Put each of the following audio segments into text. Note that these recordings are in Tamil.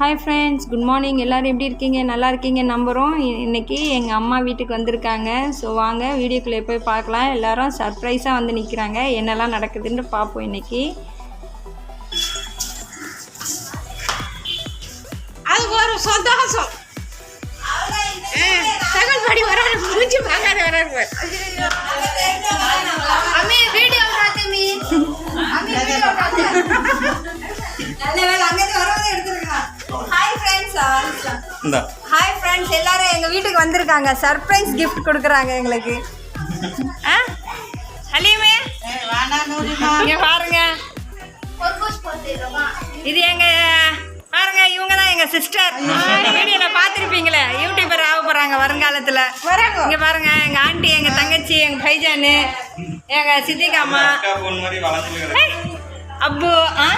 ஹாய் ஃப்ரெண்ட்ஸ் குட் மார்னிங் எல்லோரும் எப்படி இருக்கீங்க? நல்லா இருக்கீங்க நம்புகிறோம் இ- இன்னைக்கு எங்கள் அம்மா வீட்டுக்கு வந்திருக்காங்க. ஸோ வாங்க வீடியோக்குள்ளே போய் பார்க்கலாம். எல்லாரும் சர்ப்ரைஸாக வந்து நிற்கிறாங்க என்னெல்லாம் நடக்குதுன்னு பார்ப்போம் இன்னைக்கு. அது ஒரு சந்தோஷம். தகவல் படி வராரு முடிஞ்சு பார்க்காத பாரு. அம்மி வீடியோ காட்டுமி ஹாய் ஃப்ரெண்ட்ஸ் இந்தா. ஹாய் ஃப்ரெண்ட்ஸ் எல்லாரும் எங்கள் வீட்டுக்கு வந்திருக்காங்க. சர்ப்ரைஸ் கிஃப்ட் கொடுக்குறாங்க எங்களுக்கு. ஆ? ஹலீமே. இங்கே பாருங்க. இது எங்க பாருங்க இவங்க தான் எங்க சிஸ்டர் வீடியோல பார்த்துருப்பீங்களே யூடியூபர் ஆக போறாங்க வருங்காலத்துல. வராங்க. இங்க பாருங்க எங்க ஆண்டி எங்க தங்கச்சி எங்க பைஜானு எங்க சித்திகா அம்மா அக்கா பொண்ணு மாதிரி வளைஞ்சு கிடக்கு. ஏய், அப்பு ஆ?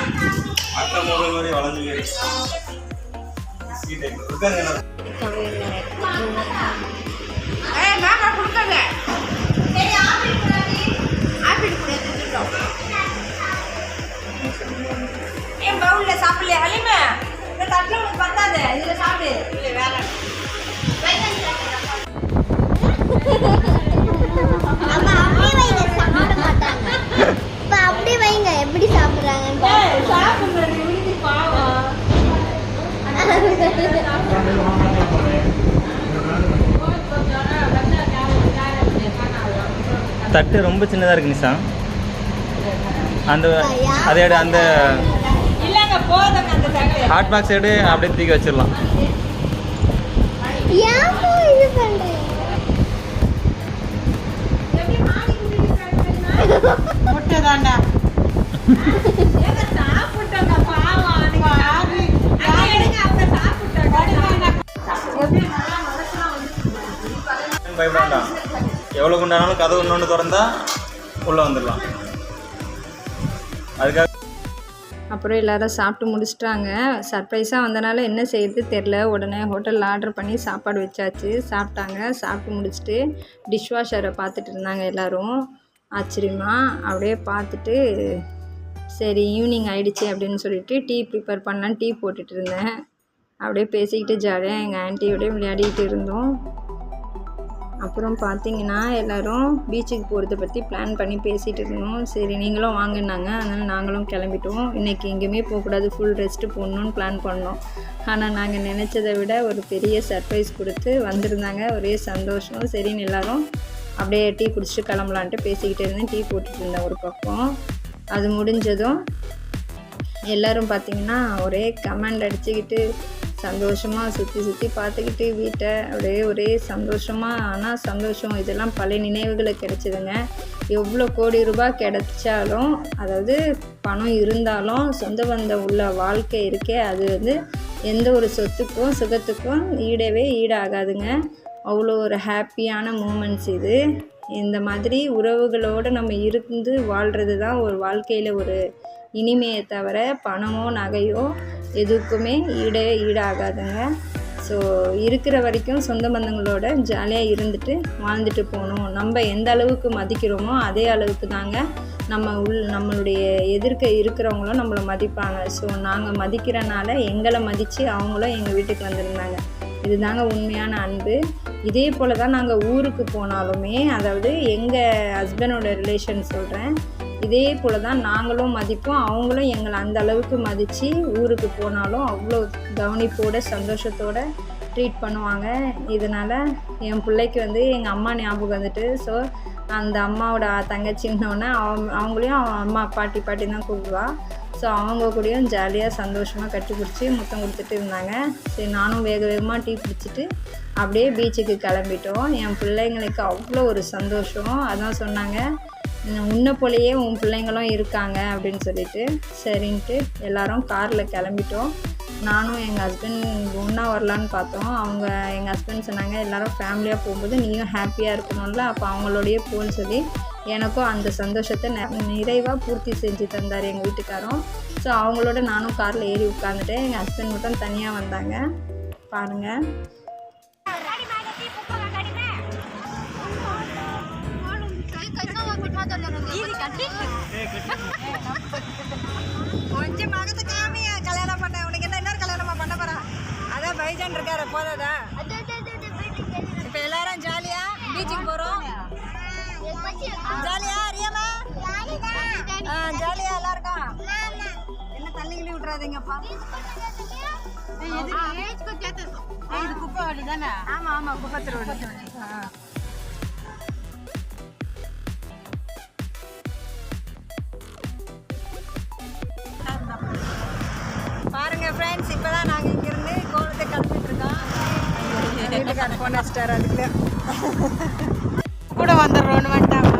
ஏன் பவுல்ல சாப்பிடலையா ஹலிமே? இந்த தட்டுல உனக்கு பத்தாது இதுல சாப்பிடு. மாட்டாங்க. இப்ப அப்படி வைங்க எப்படி சாப்பிடுறாங்கன்னு பாருங்க. சாப்பிடுறது இவனுக்கு பாவம் தட்டு ரொம்ப சின்னதாக இருக்கு நிஷா. அந்த அதே அந்த இல்லங்க போதுங்க அந்த தட்டு. ஹாட் பாக்ஸ் எடு அப்படியே தூக்கி வச்சிடலாம். முட்டை தாண்டா பயப்படாண்டா எவ்வளோ குண்டானாலும் கதவு இன்னொன்று திறந்தா உள்ளே வந்துடலாம். அதுக்காக அப்புறம் எல்லாரும் சாப்பிட்டு முடிச்சிட்டாங்க. சர்ப்ரைஸாக வந்தனால என்ன செய்யறது தெரில உடனே ஹோட்டலில் ஆர்டர் பண்ணி சாப்பாடு வச்சாச்சு. சாப்பிட்டாங்க. சாப்பிட்டு முடிச்சுட்டு டிஷ் வாஷரை பார்த்துட்டு இருந்தாங்க எல்லோரும். ஆச்சரியமாக அப்படியே பார்த்துட்டு சரி ஈவினிங் ஆயிடுச்சு அப்படின்னு சொல்லிட்டு டீ ப்ரிப்பேர் பண்ணலாம் டீ போட்டுட்டு இருந்தேன். அப்படியே பேசிக்கிட்டு ஜாலியாக எங்கள் ஆன்ட்டியோடய விளையாடிக்கிட்டு இருந்தோம். அப்புறம் பார்த்தீங்கன்னா எல்லோரும் பீச்சுக்கு போகிறத பற்றி பிளான் பண்ணி பேசிகிட்டு இருந்தோம். சரி நீங்களும் வாங்கினாங்க அதனால் நாங்களும் கிளம்பிட்டோம். இன்றைக்கி எங்கேயுமே போகக்கூடாது. ஃபுல் ரெஸ்ட்டு போடணும்னு பிளான் பண்ணோம். ஆனால் நாங்கள் நினச்சதை விட ஒரு பெரிய சர்ப்ரைஸ் கொடுத்து வந்திருந்தாங்க. ஒரே சந்தோஷம். சரின்னு எல்லோரும் அப்படியே டீ குடிச்சிட்டு கிளம்பலான்ட்டு பேசிக்கிட்டு இருந்தேன். டீ போட்டுட்டு இருந்தேன் ஒரு பக்கம். அது முடிஞ்சதும் எல்லோரும் பார்த்தீங்கன்னா ஒரே கமெண்ட் அடிச்சுக்கிட்டு சந்தோஷமாக சுற்றி சுற்றி பார்த்துக்கிட்டு வீட்டை அப்படியே ஒரே சந்தோஷமாக ஆனால் சந்தோஷம். இதெல்லாம் பழைய நினைவுகளை கிடைச்சிதுங்க. எவ்வளோ கோடி ரூபாய் கிடைச்சாலும் அதாவது பணம் இருந்தாலும் சொந்த பந்தம் உள்ள வாழ்க்கை இருக்கே அது வந்து எந்த ஒரு சொத்துக்கும் சுகத்துக்கும் ஈடவே ஈடாகாதுங்க. அவ்வளோ ஒரு ஹாப்பியான மூமெண்ட்ஸ் இது. இந்த மாதிரி உறவுகளோடு நம்ம இருந்து வாழ்கிறது தான் ஒரு வாழ்க்கையில் ஒரு இனிமையை தவிர பணமோ நகையோ எதுக்குமே ஈடே ஈடாகாதுங்க. ஸோ இருக்கிற வரைக்கும் சொந்த பந்தங்களோட ஜாலியாக இருந்துட்டு வாழ்ந்துட்டு போகணும். நம்ம எந்த அளவுக்கு மதிக்கிறோமோ அதே அளவுக்கு தாங்க நம்ம உள் நம்மளுடைய எதிர்க்க இருக்கிறவங்களும் நம்மளை மதிப்பாங்க. ஸோ நாங்கள் மதிக்கிறனால எங்களை மதித்து அவங்களும் எங்கள் வீட்டுக்கு வந்திருந்தாங்க. இதுதாங்க உண்மையான அன்பு. இதே போல் தான் நாங்கள் ஊருக்கு போனாலுமே அதாவது எங்கள் ஹஸ்பண்டோட ரிலேஷன் சொல்கிறேன் இதே போல் தான் நாங்களும் மதிப்போம். அவங்களும் எங்களை அந்த அளவுக்கு மதித்து ஊருக்கு போனாலும் அவ்வளோ கவனிப்போட சந்தோஷத்தோடு ட்ரீட் பண்ணுவாங்க. இதனால் என் பிள்ளைக்கு வந்து எங்கள் அம்மா ஞாபகம் வந்துட்டு ஸோ அந்த அம்மாவோட தங்கச்சின்னோடனே அவ அவங்களையும் அவன் அம்மா பாட்டி பாட்டி தான் கூப்பிடுவாள் ஸோ அவங்க கூடயும் ஜாலியாக சந்தோஷமாக கட்டி பிடிச்சி முத்தம் கொடுத்துட்டு இருந்தாங்க. சரி நானும் வேக வேகமாக டீ பிடிச்சிட்டு அப்படியே பீச்சுக்கு கிளம்பிட்டோம். என் பிள்ளைங்களுக்கு அவ்வளோ ஒரு சந்தோஷம். அதான் சொன்னாங்க. "உன்னை- உன்னை உன் பிள்ளைங்களும் இருக்காங்க அப்படின்னு சொல்லிட்டு சரின்ட்டு எல்லாரும் காரில் கிளம்பிட்டோம். நானும் எங்கள் ஹஸ்பண்ட் ஒன்றா வரலான்னு பார்த்தோம். அவங்க எங்கள் ஹஸ்பண்ட் சொன்னாங்க எல்லாரும் ஃபேமிலியாக போகும்போது நீயும் ஹாப்பியாக இருக்கணும்ல. அப்போ அவங்களோடயே போன்னு சொல்லி எனக்கும் அந்த சந்தோஷத்தை நெ- நிறைவாக பூர்த்தி செஞ்சு தந்தார் எங்கள் வீட்டுக்காரும். ஸோ அவங்களோட நானும் காரில் ஏறி உட்காந்துட்டேன் எங்கள் ஹஸ்பண்ட் மட்டும் தனியாக வந்தாங்க. பாருங்கள் கொஞ்சம் மகத்தை காமியா கல்யாணம் பண்ண உனக்கு என்ன இன்னொரு கல்யாணமா பண்ண போறா அதான் ராஜன் இருக்காரு போதாதா அது இப்போ எல்லாரும் ஜாலியா பீச்சுக்கு போறோம் ஜாலியா ரியாமா ஆ ஜாலியா எல்லாம் இருக்கா என்ன தள்ளி கிள்ளி விட்றாதீங்கப்பா இது குப்பை வண்டி தானே ஆமா ஆமா குப்பத்து ரோடு. ஃப்ரெண்ட்ஸ் இப்பதான் நாங்க இங்க இருந்து கோலத்தை கிளம்பிட்டு இருக்கோம். வீட்டுக்கார போன் கூட வந்துடுறோன்னு வந்துட்டாங்க.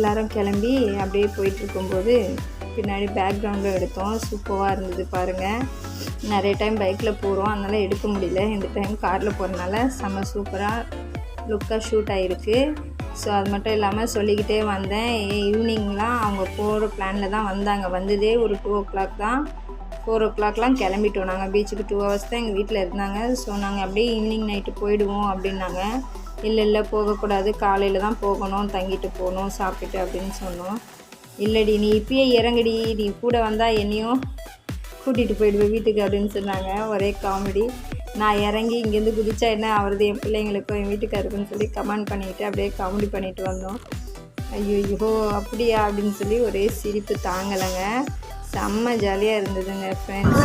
எல்லாரும் கிளம்பி அப்படியே போயிட்டு இருக்கும்போது பின்னாடி பேக்ரவுண்டில் எடுத்தோம். சூப்பராக இருந்தது பாருங்கள் நிறைய டைம் பைக்கில் போகிறோம் அதனால் எடுக்க முடியல. இந்த டைம் காரில் போகிறனால செம்ம சூப்பராக லுக்காக ஷூட் ஆகிருக்கு ஸோ அது மட்டும் இல்லாமல் சொல்லிக்கிட்டே வந்தேன். ஈவினிங்லாம் அவங்க போகிற பிளானில் தான் வந்தாங்க. வந்ததே ஒரு டூ ஓ கிளாக் தான். ஃபோர் ஓ கிளாக்லாம் கிளம்பிட்டோம். நாங்கள் பீச்சுக்கு டூ ஹவர்ஸ் தான் எங்கள் வீட்டில் இருந்தாங்க. ஸோ நாங்கள் அப்படியே ஈவினிங் நைட்டு போயிடுவோம் அப்படின்னாங்க. இல்லை இல்லை போகக்கூடாது. காலையில் தான் போகணும். தங்கிட்டு போகணும். சாப்பிட்டுட்டு அப்படின்னு சொன்னோம். இல்லைடி நீ இப்பயே இறங்குடி. நீ கூட வந்தால் என்னையும் கூட்டிகிட்டு போயிடுவேன் வீட்டுக்கு அப்படின்னு சொன்னாங்க. ஒரே காமெடி. நான் இறங்கி இங்கேருந்து குதிச்சா என்ன அவரது என் பிள்ளைங்களுக்கும் என் வீட்டுக்காருக்குன்னு சொல்லி கமெண்ட் பண்ணிவிட்டு அப்படியே காமெடி பண்ணிட்டு வந்தோம். ஐயோ ஐயோ அப்படியா? அப்படின்னு சொல்லி ஒரே சிரிப்பு தாங்கலைங்க. செம்ம ஜாலியாக இருந்ததுங்க ஃப்ரெண்ட்ஸ்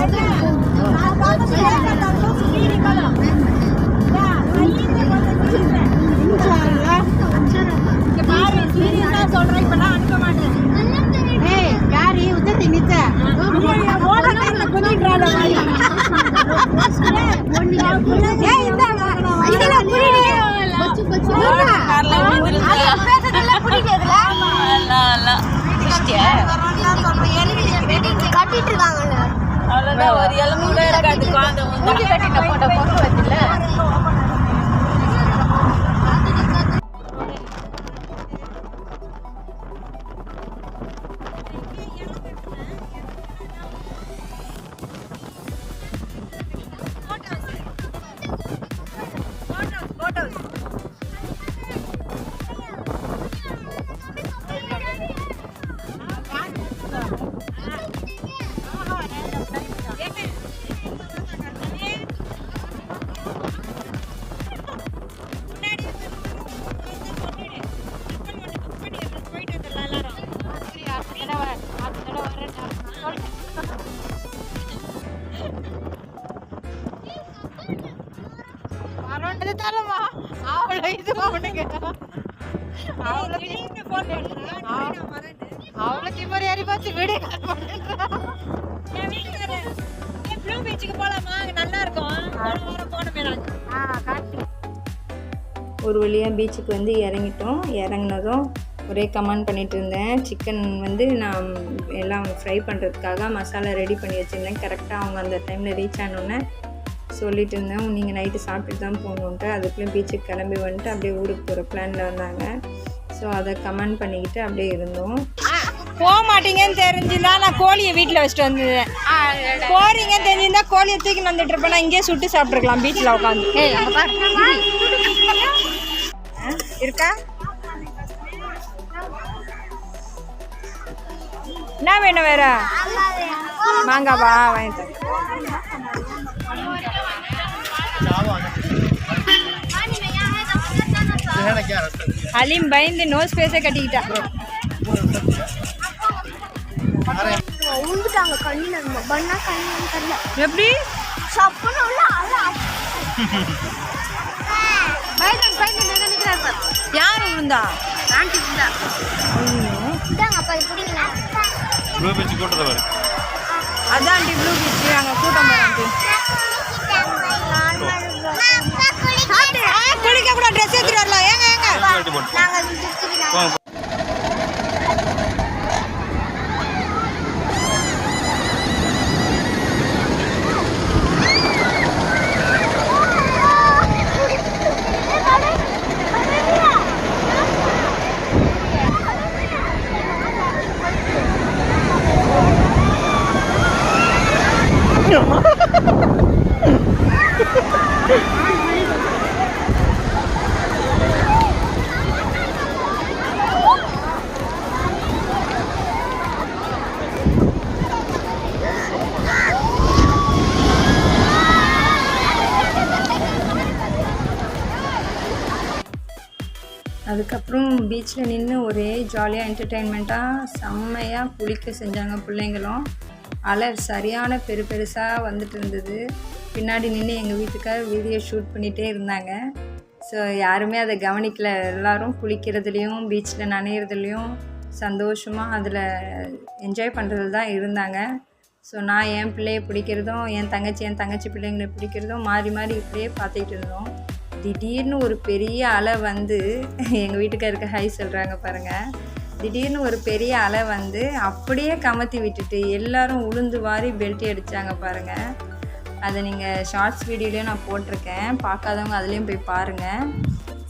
ஒரு வழியாக பீச்சுக்கு வந்து இறங்கிட்டோம். இறங்குனதும் ஒரே கமெண்ட் பண்ணிட்டு இருந்தேன். சிக்கன் வந்து நான் எல்லாம் ஃப்ரை பண்ணுறதுக்காக மசாலா ரெடி பண்ணி வச்சுருந்தேன். கரெக்டாக அவங்க அந்த டைமில் ரீச் ஆனோடனே சொல்லிட்டு இருந்தேன். நீங்கள் நைட்டு சாப்பிட்டு தான் போகணுன்ட்டு அதுக்குள்ளே பீச்சுக்கு கிளம்பி வந்துட்டு அப்படியே ஊருக்கு போகிற பிளானில் வந்தாங்க. ஸோ அதை கமெண்ட் பண்ணிக்கிட்டு அப்படியே இருந்தோம். போக மாட்டீங்கன்னு தெரிஞ்சுதா? நான் கோழியை வீட்டில் வச்சுட்டு வந்தேன் போறீங்கன்னு தெரிஞ்சிருந்தா கோழியை தூக்கி வந்துட்டு இருப்பேன் நான் இங்கேயே சுட்டு சாப்பிட்ருக்கலாம் பீச்சில் உட்காந்து. இருக்கா? என்ன வேணும் வேற? மாங்காவா? வாங்கிட்டு அலீம் பயந்து நோஸ் பேஸை கட்டிக்கிட்டா. உழுந்துட்டாங்க கண்ணு பண்ணா கண்ணு தெரியல. எப்படி? சப்புன்னு உள்ள அழ யார் விழுந்தா? இதாங்க அப்பா இது பிடிங்களா ப்ளூ பீச் கூட்டத்தை பாரு. அதான் டி ப்ளூ பீச் அங்கே கூட்டம் போகிறான்ட்டு குளிக்க கூட ட்ரெஸ் எடுத்துட்டு வரலாம். ஏங்க ஏங்க. போட்டு அதுக்கப்புறம் பீச்சில் நின்று ஒரே ஜாலியாக என்டர்டெயின்மெண்ட்டாக செம்மையாக குளிக்க செஞ்சாங்க பிள்ளைங்களும். அலை சரியான பெரு பெருசாக வந்துட்டு இருந்தது. பின்னாடி நின்று எங்கள் வீட்டுக்கார் வீடியோ ஷூட் பண்ணிகிட்டே இருந்தாங்க. ஸோ யாருமே அதை கவனிக்கல. எல்லோரும் குளிக்கிறதுலேயும் பீச்சில் நனையிறதுலேயும் சந்தோஷமாக அதில் என்ஜாய் பண்ணுறது தான் இருந்தாங்க. ஸோ நான் என் பிள்ளைய பிடிக்கிறதும் என் தங்கச்சி என் தங்கச்சி பிள்ளைங்களை பிடிக்கிறதும் மாறி மாறி இப்படியே பார்த்துக்கிட்டு இருந்தோம். திடீர்னு ஒரு பெரிய அலை வந்து எங்கள் வீட்டுக்காருக்கு ஹை சொல்கிறாங்க பாருங்கள் திடீர்னு ஒரு பெரிய அலை வந்து அப்படியே கமத்தி விட்டுட்டு எல்லாரும் உளுந்து வாரி பெல்ட்டி அடித்தாங்க பாருங்கள் அதை நீங்கள் ஷார்ட்ஸ் வீடியோலேயும் நான் போட்டிருக்கேன். பார்க்காதவங்க அதுலேயும் போய் பாருங்கள்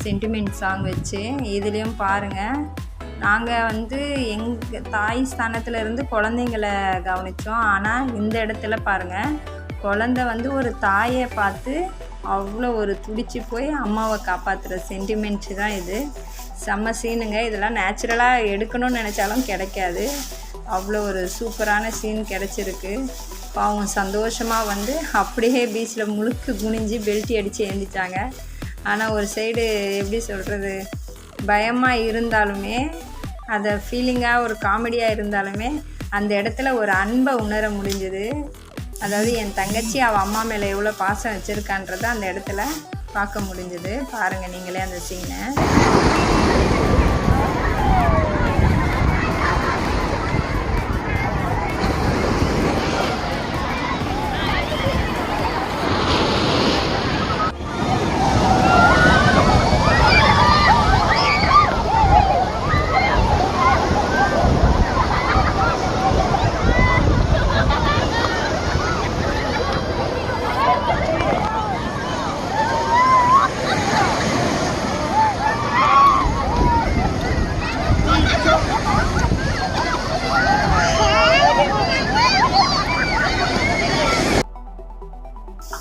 சென்டிமெண்ட் சாங் வச்சு இதுலேயும் பாருங்கள் நாங்கள் வந்து எங்கள் தாய் ஸ்தானத்தில் இருந்து குழந்தைங்கள கவனித்தோம் ஆனால் இந்த இடத்துல பாருங்கள் குழந்த வந்து ஒரு தாயை பார்த்து அவ்வளோ ஒரு துடிச்சு போய் அம்மாவை காப்பாற்றுற சென்டிமெண்ட்ஸு தான் இது. செம்ம சீனுங்க இதெல்லாம் நேச்சுரலாக எடுக்கணும்னு நினச்சாலும் கிடைக்காது. அவ்வளோ ஒரு சூப்பரான சீன் கிடச்சிருக்கு. பாவம் சந்தோஷமாக வந்து அப்படியே பீச்சில் முழுக்கு குனிஞ்சு பெல்ட்டி அடித்து எழுந்திரிச்சாங்க ஆனால் ஒரு சைடு எப்படி சொல்கிறது பயமாக இருந்தாலுமே அதை ஃபீலிங்காக ஒரு காமெடியாக இருந்தாலுமே அந்த இடத்துல ஒரு அன்பை உணர முடிஞ்சுது. அதாவது என் தங்கச்சி அவள் அம்மா மேலே எவ்வளோ பாசம் வச்சுருக்கான்றதை அந்த இடத்துல பார்க்க முடிஞ்சுது. பாருங்கள் நீங்களே அந்த சீனை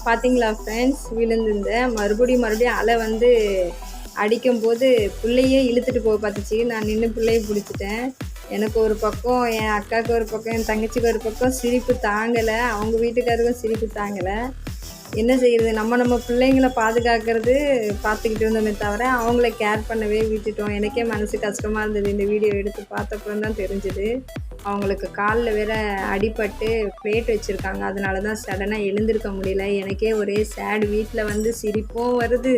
பார்த்தீங்களா ஃப்ரெண்ட்ஸ் விழுந்திருந்தேன் மறுபடியும் மறுபடியும் அலை வந்து அடிக்கும்போது பிள்ளையே இழுத்துட்டு போக பார்த்துச்சு. நான் நின்று பிள்ளைய பிடிச்சிட்டேன். எனக்கு ஒரு பக்கம் என் அக்காவுக்கு ஒரு பக்கம் என் தங்கச்சிக்கு ஒரு பக்கம் சிரிப்பு தாங்கலை. அவங்க வீட்டுக்காருக்கும் சிரிப்பு தாங்கலை. என்ன செய்யறது? நம்ம நம்ம பிள்ளைங்கள பாதுகாக்கிறது பார்த்துக்கிட்டு இருந்தோமே தவிர அவங்கள கேர் பண்ணவே விட்டுட்டோம். எனக்கே மனசு கஷ்டமாக இருந்தது. இந்த வீடியோ எடுத்து பார்த்தப்பறம் தான் தெரிஞ்சுது. அவங்களுக்கு காலில் வேற அடிபட்டு பிளேட் வச்சுருக்காங்க. அதனால தான் சடனாக எழுந்திருக்க முடியல. எனக்கே ஒரே சேடு வீட்டில் வந்து சிரிப்பும் வருது.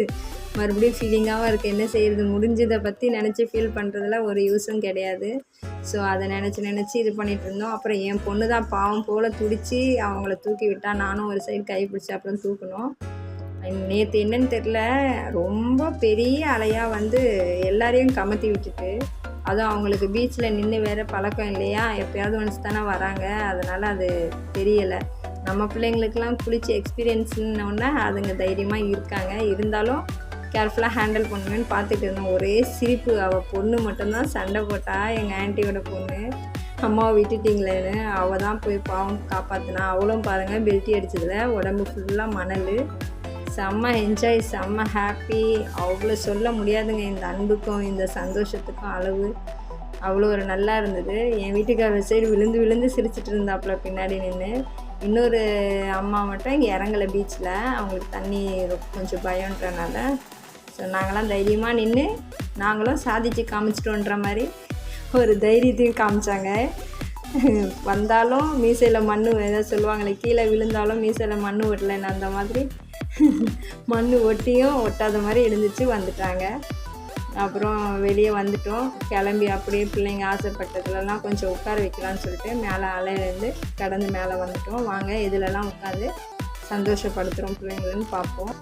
மறுபடியும் ஃபீலிங்காகவும் இருக்குது என்ன செய்கிறது முடிஞ்சதை பற்றி நினச்சி ஃபீல் பண்ணுறதுல ஒரு யூஸும் கிடையாது. ஸோ அதை நினச்சி நினச்சி இது பண்ணிட்டு இருந்தோம். அப்புறம் என் பொண்ணு தான் பாவம் போல் துடித்து அவங்கள தூக்கி விட்டால் நானும் ஒரு சைடு கை பிடிச்சி அப்புறம் தூக்கணும் நேற்று என்னன்னு தெரில ரொம்ப பெரிய அலையாக வந்து எல்லாரையும் கமத்தி விட்டுட்டு அதுவும் அவங்களுக்கு பீச்சில் நின்று வேறு பழக்கம் இல்லையா? எப்போயாவது ஒன்ஸ் தானே வராங்க. அதனால் அது தெரியலை. நம்ம பிள்ளைங்களுக்கெல்லாம் குளிச்சு எக்ஸ்பீரியன்ஸ்னோடனே அதுங்க தைரியமாக இருக்காங்க. இருந்தாலும் கேர்ஃபுல்லாக ஹேண்டில் பண்ணுவேன்னு பார்த்துட்டு இருந்தோம். ஒரே சிரிப்பு. அவள் பொண்ணு மட்டும்தான் சண்டை போட்டா எங்கள் ஆண்டியோட பொண்ணு. அம்மாவை விட்டுட்டிங்களேன்னு அவள் தான் போய் பாவம் காப்பாற்றினா அவளும் பாருங்கள் பெல்ட்டி அடிச்சதுல. உடம்பு ஃபுல்லாக மணல். செம்ம என்ஜாய் செம்ம ஹாப்பி அவ்வளோ சொல்ல முடியாதுங்க. இந்த அன்புக்கும் இந்த சந்தோஷத்துக்கும் அளவு. அவ்வளோ ஒரு நல்லா இருந்தது. என் வீட்டுக்காரர் சைடு விழுந்து விழுந்து சிரிச்சிட்டு இருந்தாப்புல பின்னாடி நின்று இன்னொரு அம்மா மட்டும் இங்கே இறங்கலை பீச்சில் அவங்களுக்கு தண்ணி கொஞ்சம் பயம்ன்றனால. ஸோ நாங்களாம் தைரியமாக நின்று நாங்களும் சாதிச்சு காமிச்சிட்டோன்ற மாதிரி ஒரு தைரியத்தையும் காமிச்சாங்க. வந்தாலும் மீசையில் மண் ஏதாவது சொல்லுவாங்களே கீழே விழுந்தாலும் மீசையில் மண் ஒட்டலைன்னு அந்த மாதிரி மண் ஒட்டியும் ஒட்டாத மாதிரி எழுந்துச்சு வந்துட்டாங்க. அப்புறம் வெளியே வந்துட்டோம். கிளம்பி அப்படியே பிள்ளைங்க ஆசைப்பட்டதுலலாம் கொஞ்சம் உட்கார வைக்கலாம்னு சொல்லிட்டு மேலே அலையிலேருந்து கடந்து மேலே வந்துட்டோம். வாங்க இதிலலாம் உட்காந்து சந்தோஷப்படுத்துகிறோம் பிள்ளைங்களன்னு பார்ப்போம்.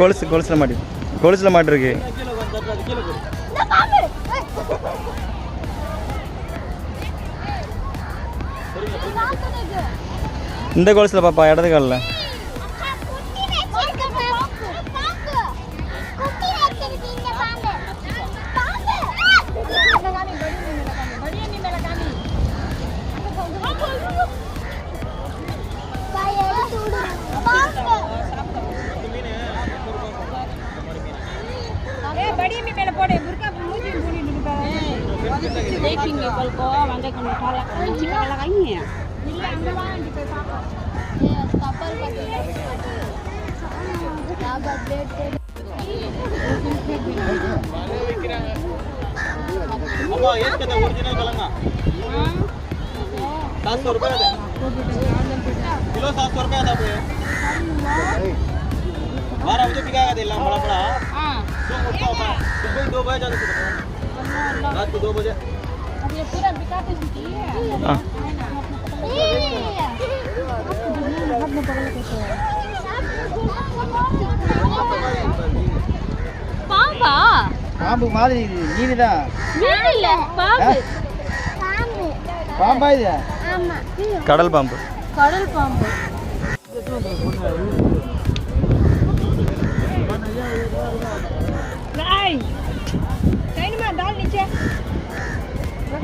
கொலுசு கொலுசில் மாட்டி கொலுசில் மாட்டிருக்கு. இந்த கோல்ஸில் பாப்பா இடது காலில். सात सौ रुपये किलो सात सौ रुपये था बारह बजे बिकाएगा दिल्ला बड़ा बड़ा सुबह दो बजे जाते रात को दो बजे ஆ பாம்பா பாம்பு மாதிரி மீன் தான் மீன் இல்ல பாம்பு. பாம்பு பாம்பா இது? ஆமா கடல் பாம்பு. கடல் பாம்பு.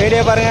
வீடியோ பாருங்க.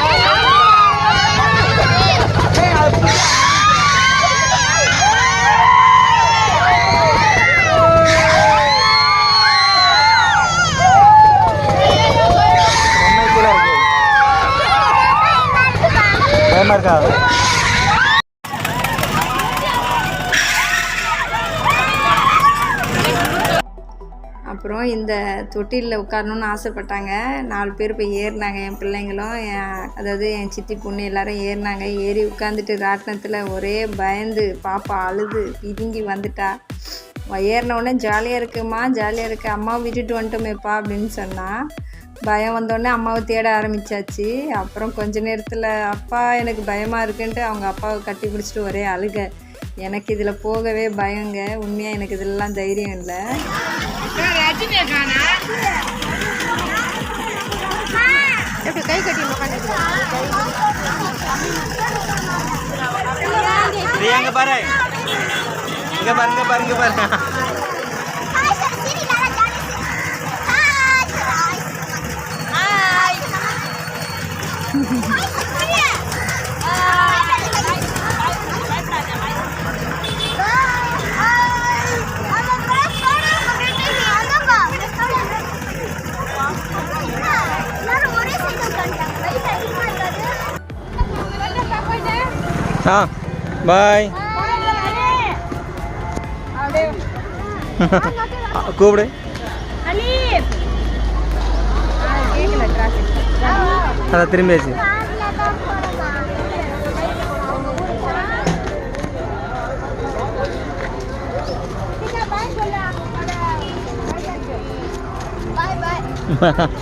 ரொம்ப கீழே இருக்கு பயமா இருக்கா அப்புறம் இந்த தொட்டிலில் உட்காரணுன்னு ஆசைப்பட்டாங்க. நாலு பேர் போய் ஏறினாங்க என் பிள்ளைங்களும் என் அதாவது என் சித்தி பொண்ணு எல்லாரும் ஏறினாங்க. ஏறி உட்காந்துட்டு ராட்டினத்தில் ஒரே பயந்து பாப்பா அழுது பிதுங்கி வந்துட்டா. ஏறின உடனே ஜாலியாக இருக்குமா? ஜாலியாக இருக்கு. அம்மாவை விட்டுட்டு வந்துட்டோமேப்பா அப்படின்னு சொன்னான் பயம் வந்தோடனே அம்மாவை தேட ஆரம்பிச்சாச்சு. அப்புறம் கொஞ்ச நேரத்தில் அப்பா எனக்கு பயமாக இருக்குன்ட்டு அவங்க அப்பாவை கட்டி பிடிச்சிட்டு ஒரே அழுக. எனக்கு இதில் போகவே பயங்க. உண்மையாக எனக்கு இதெல்லாம் தைரியம் இல்லை. பிரியா இங்கே பாரு? இங்கே பாரு இங்கே பாரு இங்கே பாரு. ஹாய் ஆ பாய் கூப்பிடு அதான் திரும்பியாச்சு பாய் பாய்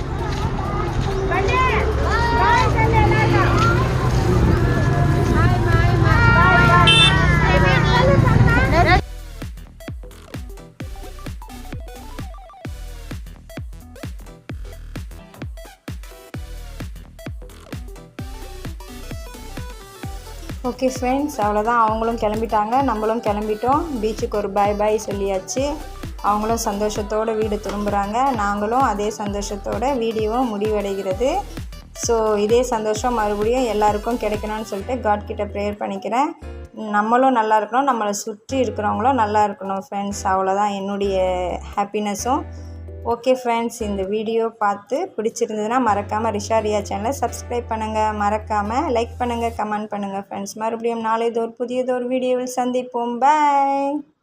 ஓகே ஃப்ரெண்ட்ஸ் அவ்வளோதான் அவங்களும் கிளம்பிட்டாங்க. நம்மளும் கிளம்பிட்டோம். பீச்சுக்கு ஒரு பாய் பாய் சொல்லியாச்சு. அவங்களும் சந்தோஷத்தோடு வீடு திரும்புகிறாங்க நாங்களும் அதே சந்தோஷத்தோட வீடியோவும் முடிவடைகிறது. ஸோ இதே சந்தோஷம் மறுபடியும் எல்லாருக்கும் கிடைக்கணும்னு சொல்லிட்டு காட் கிட்டே ப்ரேயர் பண்ணிக்கிறேன். நம்மளும் நல்லா இருக்கணும். நம்மளை சுற்றி இருக்கிறவங்களும் நல்லா இருக்கணும் ஃப்ரெண்ட்ஸ் அவ்வளோதான் என்னுடைய ஹாப்பினஸும் ஓகே ஃப்ரெண்ட்ஸ் இந்த வீடியோ பார்த்து பிடிச்சிருந்ததுன்னா மறக்காமல் ரிஷாரியா சேனலை சப்ஸ்கிரைப் பண்ணுங்கள் மறக்காமல் லைக் பண்ணுங்கள் கமெண்ட் பண்ணுங்கள் ஃப்ரெண்ட்ஸ் மறுபடியும் நாளைதோர் ஒரு வீடியோவில் சந்திப்போம். பாய்